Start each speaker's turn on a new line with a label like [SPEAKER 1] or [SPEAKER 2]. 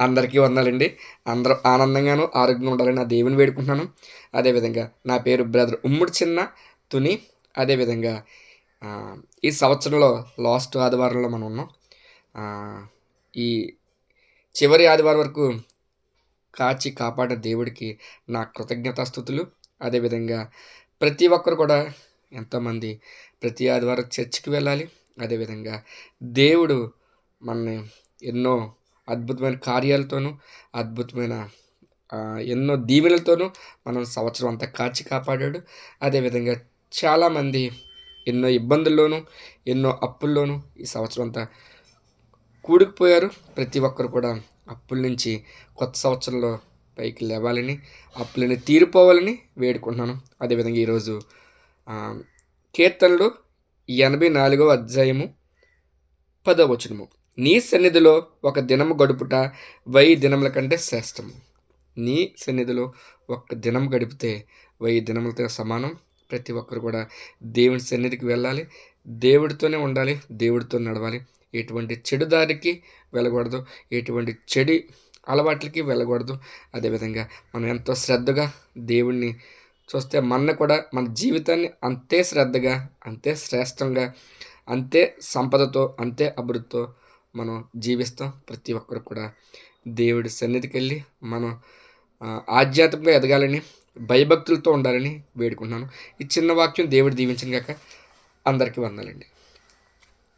[SPEAKER 1] అందరికీ వందాలండి. అందరూ ఆనందంగాను ఆరోగ్యంగా ఉండాలని నా దేవుని వేడుకుంటున్నాను. అదేవిధంగా నా పేరు బ్రదర్ ఉమ్ముడు చిన్న తుని. అదేవిధంగా ఈ సంవత్సరంలో లాస్ట్ ఆదివారంలో మనం ఉన్నాం. ఈ చివరి ఆదివారం వరకు కాచి కాపాడిన దేవుడికి నా కృతజ్ఞతాస్థుతులు. అదేవిధంగా ప్రతి ఒక్కరు కూడా ఎంతోమంది ప్రతి ఆదివారం చర్చికి వెళ్ళాలి. అదేవిధంగా దేవుడు మనని ఎన్నో అద్భుతమైన కార్యాలతోనూ అద్భుతమైన ఎన్నో దీవెనలతోనూ మనం సంవత్సరం అంతా కాచి కాపాడాడు. అదేవిధంగా చాలామంది ఎన్నో ఇబ్బందుల్లోనూ ఎన్నో అప్పుల్లోనూ ఈ సంవత్సరం అంతా కూడుకుపోయారు. ప్రతి ఒక్కరు కూడా అప్పుల నుంచి కొత్త సంవత్సరంలో పైకి లేవాలని అప్పులని తీరిపోవాలని వేడుకుంటున్నాను. అదేవిధంగా ఈరోజు కీర్తనలు ఎనభై నాలుగవ అధ్యాయము పదవ వచనము. నీ సన్నిధిలో ఒక దినము గడుపుట వెయ్యి దినముల కంటే శ్రేష్టము. నీ సన్నిధిలో ఒక దినం గడిపితే వెయ్యి దినములతో సమానం. ప్రతి ఒక్కరు కూడా దేవుని సన్నిధికి వెళ్ళాలి. దేవుడితోనే ఉండాలి. దేవుడితో నడవాలి. ఎటువంటి చెడు దారికి వెళ్ళకూడదు. ఎటువంటి చెడు అలవాట్లకి వెళ్ళకూడదు. అదేవిధంగా మనం ఎంతో శ్రద్ధగా దేవుణ్ణి చూస్తే మన కూడా మన జీవితాన్ని అంతే శ్రద్ధగా అంతే శ్రేష్టంగా అంతే సంపదతో అంతే అభివృద్ధితో మనం జీవిస్తాం. ప్రతి ఒక్కరు కూడా దేవుడి సన్నిధికి వెళ్ళి మనం ఆధ్యాత్మికంగా ఎదగాలని భయభక్తులతో ఉండాలని వేడుకుంటున్నాను. ఈ చిన్న వాక్యం దేవుడు దీవించిన కాక అందరికీ వందాలండి.